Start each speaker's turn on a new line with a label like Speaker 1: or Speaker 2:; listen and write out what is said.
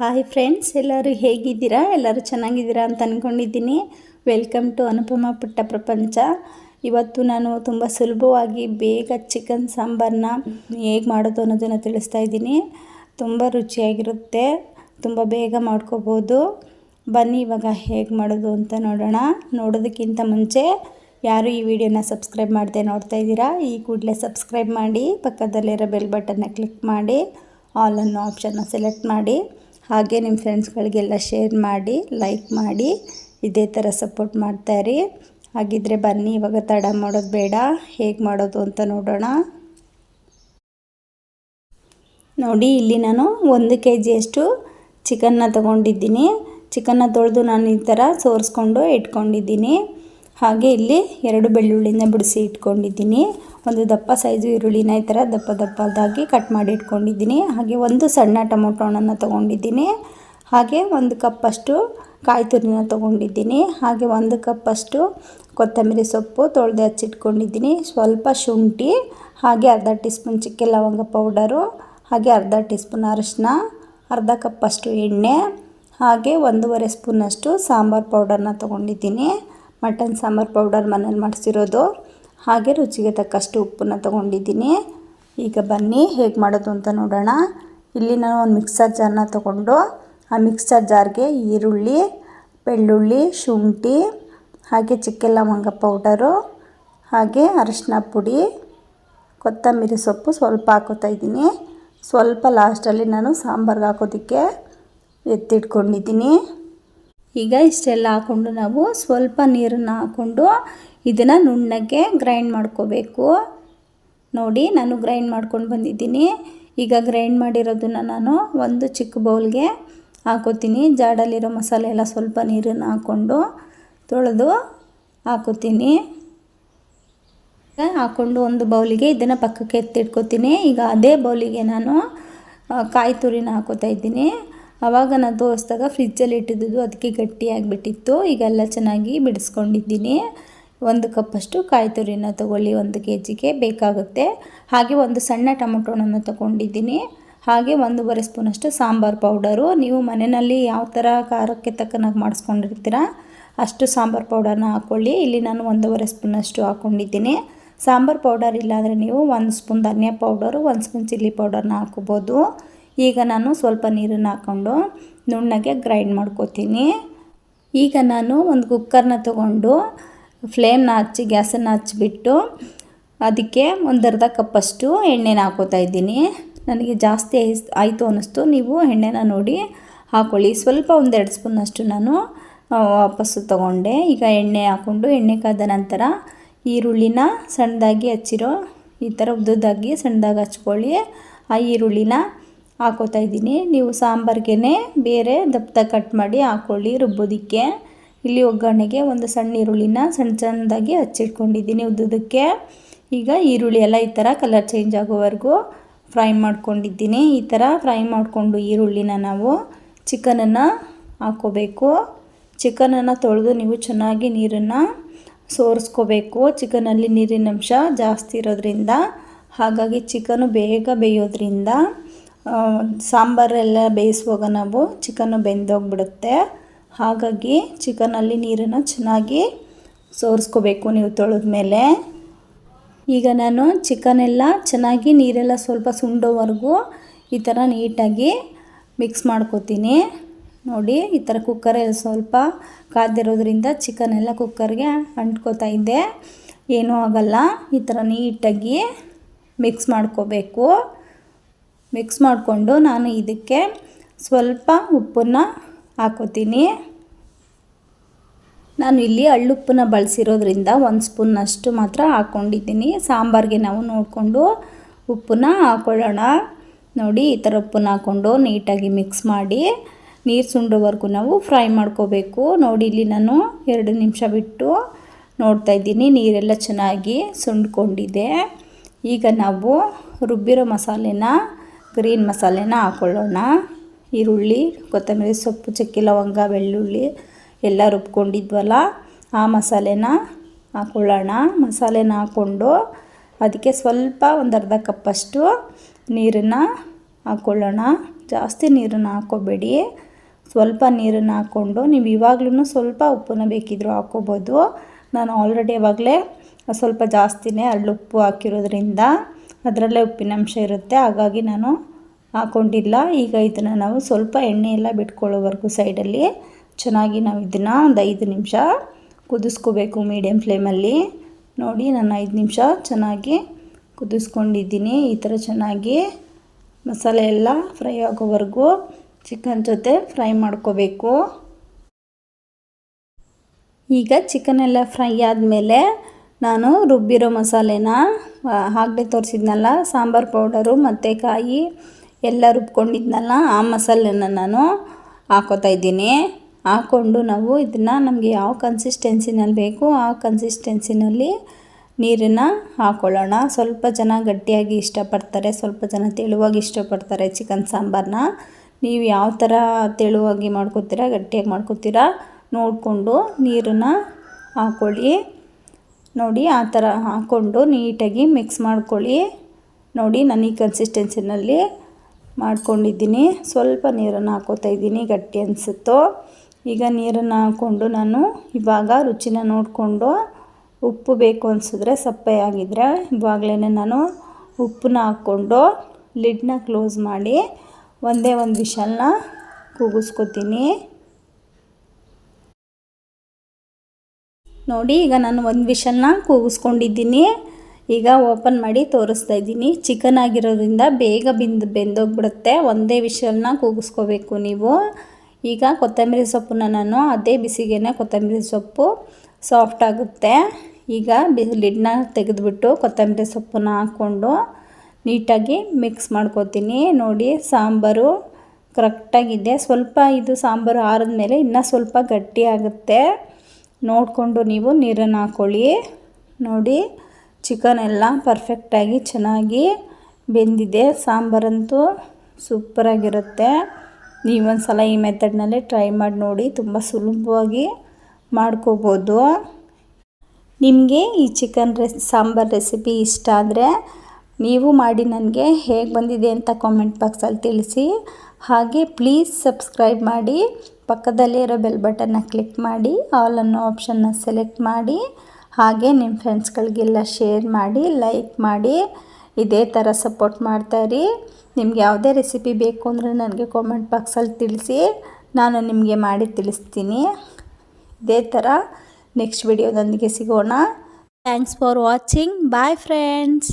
Speaker 1: Hi friends ಎಲ್ಲರೂ ಹೇಗಿದ್ದೀರಾ? ಎಲ್ಲರೂ ಚೆನ್ನಾಗಿದ್ದೀರಾ ಅಂತ ಅಂದ್ಕೊಂಡಿದ್ದೀನಿ ವೆಲ್ಕಮ್ ಟು ಅನುಪಮ ಪುಟ್ಟ ಪ್ರಪಂಚ ಇವತ್ತು ನಾನು ತುಂಬ ಸುಲಭವಾಗಿ ಬೇಗ ಚಿಕನ್ ಸಾಂಬಾರನ್ನ ಹೇಗೆ ಮಾಡೋದು ಅನ್ನೋದನ್ನು ತಿಳಿಸ್ತಾ ಇದ್ದೀನಿ. ತುಂಬ ರುಚಿಯಾಗಿರುತ್ತೆ. ತುಂಬ ಬೇಗ ಮಾಡ್ಕೋಬೋದು. ಬನ್ನಿ ಇವಾಗ ಹೇಗೆ ಮಾಡೋದು ಅಂತ ನೋಡೋಣ. ನೋಡೋದಕ್ಕಿಂತ ಮುಂಚೆ ಯಾರು ಈ ವಿಡಿಯೋನ ಸಬ್ಸ್ಕ್ರೈಬ್ ಮಾಡದೆ ನೋಡ್ತಾ ಇದ್ದೀರಾ, ಈ ಕೂಡಲೇ ಸಬ್ಸ್ಕ್ರೈಬ್ ಮಾಡಿ, ಪಕ್ಕದಲ್ಲಿರೋ ಬೆಲ್ ಬಟನ್ನ ಕ್ಲಿಕ್ ಮಾಡಿ ಆಲ್ ಅನ್ನೋ ಆಪ್ಷನ್ನ ಸೆಲೆಕ್ಟ್ ಮಾಡಿ. ಹಾಗೆ ನಿಮ್ಮ ಫ್ರೆಂಡ್ಸ್ಗಳಿಗೆಲ್ಲ ಶೇರ್ ಮಾಡಿ, ಲೈಕ್ ಮಾಡಿ, ಇದೇ ಥರ ಸಪೋರ್ಟ್ ಮಾಡ್ತಾಯಿರಿ ಹಾಗಿದ್ರೆ ಬನ್ನಿ, ಇವಾಗ ತಡ ಮಾಡೋದು ಬೇಡ. ಹೇಗೆ ಮಾಡೋದು ಅಂತ ನೋಡೋಣ. ನೋಡಿ, ಇಲ್ಲಿ ನಾನು ಒಂದು ಕೆ ಜಿಯಷ್ಟು ಚಿಕನ್ನ ತಗೊಂಡಿದ್ದೀನಿ. ಚಿಕನ್ನ ತೊಳೆದು ನಾನು ಈ ಥರ ಸೋರಿಸ್ಕೊಂಡು ಇಟ್ಕೊಂಡಿದ್ದೀನಿ. ಹಾಗೆ ಇಲ್ಲಿ ಎರಡು ಬೆಳ್ಳುಳ್ಳಿನ ಬಿಡಿಸಿ ಇಟ್ಕೊಂಡಿದ್ದೀನಿ. ಒಂದು ದಪ್ಪ ಸೈಜು ಈರುಳ್ಳಿನ ಈ ಥರ ದಪ್ಪ ದಪ್ಪದಾಗಿ ಕಟ್ ಮಾಡಿ ಇಟ್ಕೊಂಡಿದ್ದೀನಿ. ಹಾಗೆ ಒಂದು ಸಣ್ಣ ಟೊಮೊಟೊ ಹಣ್ಣನ್ನು ತೊಗೊಂಡಿದ್ದೀನಿ. ಹಾಗೆ ಒಂದು ಕಪ್ಪಷ್ಟು ಕಾಯಿ ತುರಿನ ತೊಗೊಂಡಿದ್ದೀನಿ. ಹಾಗೆ ಒಂದು ಕಪ್ಪಷ್ಟು ಕೊತ್ತಂಬರಿ ಸೊಪ್ಪು ತೊಳೆದು ಹಚ್ಚಿಟ್ಕೊಂಡಿದ್ದೀನಿ. ಸ್ವಲ್ಪ ಶುಂಠಿ, ಹಾಗೆ ಅರ್ಧ ಟೀ ಸ್ಪೂನ್ ಚಿಕ್ಕ ಲವಂಗ ಪೌಡರು, ಹಾಗೆ ಅರ್ಧ ಟೀ ಸ್ಪೂನ್ ಅರಶಿನ, ಅರ್ಧ ಕಪ್ಪಷ್ಟು ಎಣ್ಣೆ, ಹಾಗೆ ಒಂದೂವರೆ ಸ್ಪೂನಷ್ಟು ಸಾಂಬಾರು ಪೌಡರ್ನ ತೊಗೊಂಡಿದ್ದೀನಿ. ಮಟನ್ ಸಾಂಬಾರು ಪೌಡರ್ ಮನೇಲಿ ಮಾಡಿಸಿರೋದು. ಹಾಗೆ ರುಚಿಗೆ ತಕ್ಕಷ್ಟು ಉಪ್ಪನ್ನು ತೊಗೊಂಡಿದ್ದೀನಿ. ಈಗ ಬನ್ನಿ, ಹೇಗೆ ಮಾಡೋದು ಅಂತ ನೋಡೋಣ. ಇಲ್ಲಿ ನಾನು ಒಂದು ಮಿಕ್ಸರ್ ಜಾರನ್ನ ತೊಗೊಂಡು, ಆ ಮಿಕ್ಸರ್ ಜಾರ್ಗೆ ಈರುಳ್ಳಿ, ಬೆಳ್ಳುಳ್ಳಿ, ಶುಂಠಿ, ಹಾಗೆ ಚಿಕ್ಕೆ ಲವಂಗ ಪೌಡರು, ಹಾಗೆ ಅರಶಿನ ಪುಡಿ, ಕೊತ್ತಂಬರಿ ಸೊಪ್ಪು ಸ್ವಲ್ಪ ಹಾಕೋತಾ ಇದ್ದೀನಿ. ಸ್ವಲ್ಪ ಲಾಸ್ಟಲ್ಲಿ ನಾನು ಸಾಂಬಾರ್ಗೆ ಹಾಕೋದಕ್ಕೆ ಎತ್ತಿಟ್ಕೊಂಡಿದ್ದೀನಿ. ಈಗ ಇಷ್ಟೆಲ್ಲ ಹಾಕ್ಕೊಂಡು ನಾವು ಸ್ವಲ್ಪ ನೀರನ್ನು ಹಾಕ್ಕೊಂಡು ಇದನ್ನು ನುಣ್ಣಗೆ ಗ್ರೈಂಡ್ ಮಾಡ್ಕೋಬೇಕು. ನೋಡಿ, ನಾನು ಗ್ರೈಂಡ್ ಮಾಡ್ಕೊಂಡು ಬಂದಿದ್ದೀನಿ. ಈಗ ಗ್ರೈಂಡ್ ಮಾಡಿರೋದನ್ನು ನಾನು ಒಂದು ಚಿಕ್ಕ ಬೌಲ್ಗೆ ಹಾಕೋತೀನಿ. ಜಾಡಲ್ಲಿರೋ ಮಸಾಲೆ ಎಲ್ಲ ಸ್ವಲ್ಪ ನೀರನ್ನು ಹಾಕ್ಕೊಂಡು ತೊಳೆದು ಹಾಕೋತೀನಿ. ಹಾಕ್ಕೊಂಡು ಒಂದು ಬೌಲಿಗೆ ಇದನ್ನು ಪಕ್ಕಕ್ಕೆ ಎತ್ತಿಟ್ಕೋತೀನಿ. ಈಗ ಅದೇ ಬೌಲಿಗೆ ನಾನು ಕಾಯಿ ತುರಿನ ಹಾಕೋತಾ ಇದ್ದೀನಿ. ಆವಾಗ ನಾನು ತೋರಿಸಿದಾಗ ಫ್ರಿಜ್ಜಲ್ಲಿ ಇಟ್ಟಿದ್ದು ಅದಕ್ಕೆ ಗಟ್ಟಿಯಾಗಿಬಿಟ್ಟಿತ್ತು. ಈಗೆಲ್ಲ ಚೆನ್ನಾಗಿ ಬಿಡಿಸ್ಕೊಂಡಿದ್ದೀನಿ. ಒಂದು ಕಪ್ಪಷ್ಟು ಕಾಯಿ ತುರಿನ ತೊಗೊಳ್ಳಿ, ಒಂದು ಕೆ ಜಿಗೆ ಬೇಕಾಗುತ್ತೆ. ಹಾಗೆ ಒಂದು ಸಣ್ಣ ಟೊಮೊಟೊನನ್ನು ತಗೊಂಡಿದ್ದೀನಿ. ಹಾಗೆ ಒಂದೂವರೆ ಸ್ಪೂನಷ್ಟು ಸಾಂಬಾರು ಪೌಡರು. ನೀವು ಮನೆಯಲ್ಲಿ ಯಾವ ಥರ ಖಾರಕ್ಕೆ ತಕ್ಕನಾಗಿ ಮಾಡಿಸ್ಕೊಂಡಿರ್ತೀರ, ಅಷ್ಟು ಸಾಂಬಾರು ಪೌಡರ್ನ ಹಾಕ್ಕೊಳ್ಳಿ. ಇಲ್ಲಿ ನಾನು ಒಂದೂವರೆ ಸ್ಪೂನಷ್ಟು ಹಾಕ್ಕೊಂಡಿದ್ದೀನಿ. ಸಾಂಬಾರು ಪೌಡರ್ ಇಲ್ಲಾಂದರೆ ನೀವು ಒಂದು ಸ್ಪೂನ್ ಧನಿಯಾ ಪೌಡರು, ಒಂದು ಸ್ಪೂನ್ ಚಿಲ್ಲಿ ಪೌಡರ್ನ ಹಾಕೋಬೋದು. ಈಗ ನಾನು ಸ್ವಲ್ಪ ನೀರನ್ನು ಹಾಕ್ಕೊಂಡು ನುಣ್ಣಗೆ ಗ್ರೈಂಡ್ ಮಾಡ್ಕೋತೀನಿ. ಈಗ ನಾನು ಒಂದು ಕುಕ್ಕರ್ನ ತೊಗೊಂಡು ಫ್ಲೇಮ್ನ ಹಚ್ಚಿ, ಗ್ಯಾಸನ್ನು ಹಚ್ಚಿಬಿಟ್ಟು ಅದಕ್ಕೆ ಒಂದು ಅರ್ಧ ಕಪ್ಪಷ್ಟು ಎಣ್ಣೆನ ಹಾಕೋತಾ ಇದ್ದೀನಿ. ನನಗೆ ಜಾಸ್ತಿ ಆಯಿತು ಅನ್ನಿಸ್ತು. ನೀವು ಎಣ್ಣೆನ ನೋಡಿ ಹಾಕ್ಕೊಳ್ಳಿ ಸ್ವಲ್ಪ ಒಂದೆರಡು ಸ್ಪೂನಷ್ಟು ನಾನು ವಾಪಸ್ಸು ತೊಗೊಂಡೆ. ಈಗ ಎಣ್ಣೆ ಹಾಕ್ಕೊಂಡು, ಎಣ್ಣೆ ಕಾದ ನಂತರ ಈರುಳ್ಳಿನ ಸಣ್ಣದಾಗಿ ಹಚ್ಚಿರೋ, ಈ ಥರ ಉದ್ದದಾಗಿ ಸಣ್ಣದಾಗಿ ಹಚ್ಕೊಳ್ಳಿ. ಆ ಈರುಳ್ಳಿನ ಹಾಕೋತಾ ಇದ್ದೀನಿ. ನೀವು ಸಾಂಬಾರ್ಗೆ ಬೇರೆ ದಪ್ಪ ಕಟ್ ಮಾಡಿ ಹಾಕ್ಕೊಳ್ಳಿ ರುಬ್ಬೋದಕ್ಕೆ. ಇಲ್ಲಿ ಒಗ್ಗರಣೆಗೆ ಒಂದು ಸಣ್ಣ ಈರುಳ್ಳಿನ ಸಣ್ಣ ಚೆಂದಾಗಿ ಹಚ್ಚಿಟ್ಕೊಂಡಿದ್ದೀನಿ. ಉದ್ದುದಕ್ಕೆ ಈಗ ಈರುಳ್ಳಿ ಎಲ್ಲ ಈ ಥರ ಕಲರ್ ಚೇಂಜ್ ಆಗೋವರೆಗೂ ಫ್ರೈ ಮಾಡ್ಕೊಂಡಿದ್ದೀನಿ. ಈ ಥರ ಫ್ರೈ ಮಾಡಿಕೊಂಡು ಈರುಳ್ಳಿನ ನಾವು ಚಿಕನನ್ನು ಹಾಕೋಬೇಕು. ಚಿಕನನ್ನು ತೊಳೆದು ನೀವು ಚೆನ್ನಾಗಿ ನೀರನ್ನು ಸೋರಿಸ್ಕೋಬೇಕು. ಚಿಕನಲ್ಲಿ ನೀರಿನ ಅಂಶ ಜಾಸ್ತಿ ಇರೋದ್ರಿಂದ, ಹಾಗಾಗಿ ಚಿಕನು ಬೇಗ ಬೇಯೋದ್ರಿಂದ ಸಾಂಬಾರೆಲ್ಲ ಬೇಯಿಸುವಾಗ ನಾವು ಚಿಕನ್ನು ಬೆಂದೋಗ್ಬಿಡುತ್ತೆ. ಹಾಗಾಗಿ ಚಿಕನಲ್ಲಿ ನೀರನ್ನು ಚೆನ್ನಾಗಿ ಸೋರಿಸ್ಕೋಬೇಕು ನೀವು ತೊಳೆದ ಮೇಲೆ. ಈಗ ನಾನು ಚಿಕನೆಲ್ಲ ಚೆನ್ನಾಗಿ ನೀರೆಲ್ಲ ಸ್ವಲ್ಪ ಸುಂಡೋವರೆಗೂ ಈ ಥರ ನೀಟಾಗಿ ಮಿಕ್ಸ್ ಮಾಡ್ಕೋತೀನಿ. ನೋಡಿ, ಈ ಥರ ಕುಕ್ಕರಲ್ಲಿ ಸ್ವಲ್ಪ ಕಾದಿರೋದ್ರಿಂದ ಚಿಕನೆಲ್ಲ ಕುಕ್ಕರ್ಗೆ ಅಂಟ್ಕೋತಾ ಇದ್ದೆ. ಏನೂ ಆಗಲ್ಲ, ಈ ಥರ ನೀಟಾಗಿ ಮಿಕ್ಸ್ ಮಾಡ್ಕೋಬೇಕು. ಮಿಕ್ಸ್ ಮಾಡಿಕೊಂಡು ನಾನು ಇದಕ್ಕೆ ಸ್ವಲ್ಪ ಉಪ್ಪನ್ನು ಹಾಕೋತೀನಿ. ನಾನು ಇಲ್ಲಿ ಹಳ್ಳುಪ್ಪನ್ನ ಬಳಸಿರೋದ್ರಿಂದ ಒಂದು ಸ್ಪೂನ್ನಷ್ಟು ಮಾತ್ರ ಹಾಕ್ಕೊಂಡಿದ್ದೀನಿ ಸಾಂಬಾರಿಗೆ ನಾವು ನೋಡಿಕೊಂಡು ಉಪ್ಪನ್ನ ಹಾಕ್ಕೊಳ್ಳೋಣ ನೋಡಿ, ಈ ಥರ ಉಪ್ಪನ್ನ ಹಾಕ್ಕೊಂಡು ನೀಟಾಗಿ ಮಿಕ್ಸ್ ಮಾಡಿ ನೀರು ಸುಂಡೋವರೆಗೂ ನಾವು ಫ್ರೈ ಮಾಡ್ಕೋಬೇಕು. ನೋಡಿ, ಇಲ್ಲಿ ನಾನು ಎರಡು ನಿಮಿಷ ಬಿಟ್ಟು ನೋಡ್ತಾ ಇದ್ದೀನಿ. ನೀರೆಲ್ಲ ಚೆನ್ನಾಗಿ ಸುಂಡ್ಕೊಂಡಿದೆ. ಈಗ ನಾವು ರುಬ್ಬಿರೋ ಮಸಾಲೆನ ಗ್ರೀನ್ ಮಸಾಲೆನ ಹಾಕ್ಕೊಳ್ಳೋಣ ಈರುಳ್ಳಿ, ಕೊತ್ತಂಬರಿ ಸೊಪ್ಪು, ಚಕ್ಕೆ ಲವಂಗ, ಬೆಳ್ಳುಳ್ಳಿ ಎಲ್ಲ ರುಬ್ಕೊಂಡಿದ್ವಲ್ಲ, ಆ ಮಸಾಲೆನ ಹಾಕ್ಕೊಳ್ಳೋಣ ಮಸಾಲೆನ ಹಾಕ್ಕೊಂಡು ಅದಕ್ಕೆ ಸ್ವಲ್ಪ ಒಂದು ಅರ್ಧ ಕಪ್ಪಷ್ಟು ನೀರನ್ನು ಹಾಕ್ಕೊಳ್ಳೋಣ ಜಾಸ್ತಿ ನೀರನ್ನು ಹಾಕ್ಕೋಬೇಡಿ. ಸ್ವಲ್ಪ ನೀರನ್ನು ಹಾಕ್ಕೊಂಡು ನೀವು ಇವಾಗಲೂ ಸ್ವಲ್ಪ ಉಪ್ಪನ್ನ ಬೇಕಿದ್ದರೂ ಹಾಕ್ಕೋಬೋದು. ನಾನು ಆಲ್ರೆಡಿ ಇವಾಗಲೇ ಸ್ವಲ್ಪ ಜಾಸ್ತಿನೇ ಉಪ್ಪು ಹಾಕಿರೋದ್ರಿಂದ ಅದರಲ್ಲೇ ಉಪ್ಪಿನಂಶ ಇರುತ್ತೆ. ಹಾಗಾಗಿ ನಾನು ಹಾಕ್ಕೊಂಡಿಲ್ಲ ಈಗ ಇದನ್ನು ನಾವು ಸ್ವಲ್ಪ ಎಣ್ಣೆ ಎಲ್ಲ ಬಿಟ್ಕೊಳ್ಳೋವರೆಗೂ ಸೈಡಲ್ಲಿ ಚೆನ್ನಾಗಿ ನಾವು ಇದನ್ನು ಒಂದು ಐದು ನಿಮಿಷ ಕುದಿಸ್ಕೋಬೇಕು ಮೀಡಿಯಮ್ ಫ್ಲೇಮಲ್ಲಿ ನೋಡಿ ನಾನು ಐದು ನಿಮಿಷ ಚೆನ್ನಾಗಿ ಕುದಿಸ್ಕೊಂಡಿದ್ದೀನಿ. ಈ ಥರ ಚೆನ್ನಾಗಿ ಮಸಾಲೆ ಎಲ್ಲ ಫ್ರೈ ಆಗೋವರೆಗೂ ಚಿಕನ್ ಜೊತೆ ಫ್ರೈ ಮಾಡ್ಕೋಬೇಕು. ಈಗ ಚಿಕನ್ ಎಲ್ಲ ಫ್ರೈ ಆದಮೇಲೆ ನಾನು ರುಬ್ಬಿರೋ ಮಸಾಲೆನ ಆಗಲೇ ತೋರಿಸಿದ್ನಲ್ಲ, ಸಾಂಬಾರು ಪೌಡರು ಮತ್ತು ಕಾಯಿ ಎಲ್ಲ ರುಬ್ಕೊಂಡಿದ್ನಲ್ಲ, ಆ ಮಸಾಲೆನ ನಾನು ಹಾಕೋತಾ ಇದ್ದೀನಿ. ಹಾಕ್ಕೊಂಡು ನಾವು ಇದನ್ನು ನಮಗೆ ಯಾವ ಕನ್ಸಿಸ್ಟೆನ್ಸಿನಲ್ಲಿ ಬೇಕು, ಆ ಕನ್ಸಿಸ್ಟೆನ್ಸಿನಲ್ಲಿ ನೀರನ್ನು ಹಾಕ್ಕೊಳ್ಳೋಣ ಸ್ವಲ್ಪ ಜನ ಗಟ್ಟಿಯಾಗಿ ಇಷ್ಟಪಡ್ತಾರೆ, ಸ್ವಲ್ಪ ಜನ ತೆಳುವಾಗಿ ಇಷ್ಟಪಡ್ತಾರೆ ಚಿಕನ್ ಸಾಂಬಾರನ್ನ ನೀವು ಯಾವ ಥರ ತೆಳುವಾಗಿ ಮಾಡ್ಕೋತೀರಾ, ಗಟ್ಟಿಯಾಗಿ ಮಾಡ್ಕೊತೀರಾ, ನೋಡಿಕೊಂಡು ನೀರನ್ನು ಹಾಕ್ಕೊಳ್ಳಿ ನೋಡಿ, ಆ ಥರ ಹಾಕ್ಕೊಂಡು ನೀಟಾಗಿ ಮಿಕ್ಸ್ ಮಾಡ್ಕೊಳ್ಳಿ. ನೋಡಿ, ನಾನು ಈ ಕನ್ಸಿಸ್ಟೆನ್ಸಿನಲ್ಲಿ ಮಾಡ್ಕೊಂಡಿದ್ದೀನಿ. ಸ್ವಲ್ಪ ನೀರನ್ನು ಹಾಕೋತಾ ಇದ್ದೀನಿ, ಗಟ್ಟಿ ಅನಿಸುತ್ತೋ? ಈಗ ನೀರನ್ನು ಹಾಕ್ಕೊಂಡು ನಾನು ಇವಾಗ ರುಚಿನ ನೋಡಿಕೊಂಡು ಉಪ್ಪು ಬೇಕು ಅನಿಸಿದ್ರೆ ಸಪ್ಪೆ ಆಗಿದ್ದರೆ ಇವಾಗಲೇ ನಾನು ಉಪ್ಪನ್ನ ಹಾಕ್ಕೊಂಡು ಲಿಡ್ನ ಕ್ಲೋಸ್ ಮಾಡಿ ಒಂದೇ ಒಂದು ವಿಷಲ್ನ ಕೂಗಿಸ್ಕೊತೀನಿ. ನೋಡಿ, ಈಗ ನಾನು ಒಂದು ವಿಷಲ್ನ ಕೂಗಿಸ್ಕೊಂಡಿದ್ದೀನಿ. ಈಗ ಓಪನ್ ಮಾಡಿ ತೋರಿಸ್ತಾ ಇದ್ದೀನಿ. ಚಿಕನ್ ಆಗಿರೋದ್ರಿಂದ ಬೇಗ ಬಿಂದು, ಬೆಂದೋಗ್ಬಿಡುತ್ತೆ. ಒಂದೇ ವಿಷಲ್ನ ಕೂಗಿಸ್ಕೋಬೇಕು ನೀವು. ಈಗ ಕೊತ್ತಂಬರಿ ಸೊಪ್ಪನ್ನ ನಾನು ಅದೇ ಬಿಸಿಗೆನೇ ಕೊತ್ತಂಬರಿ ಸೊಪ್ಪು ಸಾಫ್ಟ್ ಆಗುತ್ತೆ. ಈಗ ಬಿ ಲಿಡ್ನ ತೆಗೆದುಬಿಟ್ಟು ಕೊತ್ತಂಬರಿ ಸೊಪ್ಪನ್ನ ಹಾಕ್ಕೊಂಡು ನೀಟಾಗಿ ಮಿಕ್ಸ್ ಮಾಡ್ಕೋತೀನಿ. ನೋಡಿ, ಸಾಂಬಾರು ಕರೆಕ್ಟಾಗಿದೆ ಸ್ವಲ್ಪ ಇದು ಸಾಂಬಾರು ಆರಿದ ಮೇಲೆ ಇನ್ನೂ ಸ್ವಲ್ಪ ಗಟ್ಟಿ ಆಗುತ್ತೆ. ನೋಡಿಕೊಂಡು ನೀವು ನೀರನ್ನು ಹಾಕ್ಕೊಳ್ಳಿ ನೋಡಿ ಚಿಕನ್ ಎಲ್ಲ ಪರ್ಫೆಕ್ಟಾಗಿ ಚೆನ್ನಾಗಿ ಬೆಂದಿದೆ. ಸಾಂಬಾರಂತೂ ಸೂಪರಾಗಿರುತ್ತೆ ನೀವೊಂದು ಸಲ ಈ ಮೆಥಡ್ನಲ್ಲೇ ಟ್ರೈ ಮಾಡಿ ನೋಡಿ, ತುಂಬ ಸುಲಭವಾಗಿ ಮಾಡ್ಕೋಬೋದು. ನಿಮಗೆ ಈ ಚಿಕನ್ ರೆಸ್, ಸಾಂಬಾರು ರೆಸಿಪಿ ಇಷ್ಟ ಆದರೆ ನೀವು ಮಾಡಿ ನನಗೆ ಹೇಗೆ ಬಂದಿದೆ ಅಂತ ಕಾಮೆಂಟ್ ಬಾಕ್ಸಲ್ಲಿ ತಿಳಿಸಿ. ಹಾಗೆ ಪ್ಲೀಸ್ ಸಬ್ಸ್ಕ್ರೈಬ್ ಮಾಡಿ, ಪಕ್ಕದಲ್ಲಿರೋ ಬೆಲ್ ಬಟನ್ನ ಕ್ಲಿಕ್ ಮಾಡಿ ಆಲ್ ಅನ್ನೋ ಆಪ್ಷನ್ನ ಸೆಲೆಕ್ಟ್ ಮಾಡಿ. ಹಾಗೆ ನಿಮ್ಮ ಫ್ರೆಂಡ್ಸ್ಗಳಿಗೆಲ್ಲ ಶೇರ್ ಮಾಡಿ ಲೈಕ್ ಮಾಡಿ, ಇದೇ ಥರ ಸಪೋರ್ಟ್ ಮಾಡ್ತಾಯಿರಿ ನಿಮ್ಗೆ ಯಾವುದೇ ರೆಸಿಪಿ ಬೇಕು ಅಂದರೆ ನನಗೆ ಕಾಮೆಂಟ್ ಬಾಕ್ಸಲ್ಲಿ ತಿಳಿಸಿ, ನಾನು ನಿಮಗೆ ಮಾಡಿ ತಿಳಿಸ್ತೀನಿ. ಇದೇ ಥರ ನೆಕ್ಸ್ಟ್ ವಿಡಿಯೋದೊಂದಿಗೆ ಸಿಗೋಣ. Thanks for watching bye friends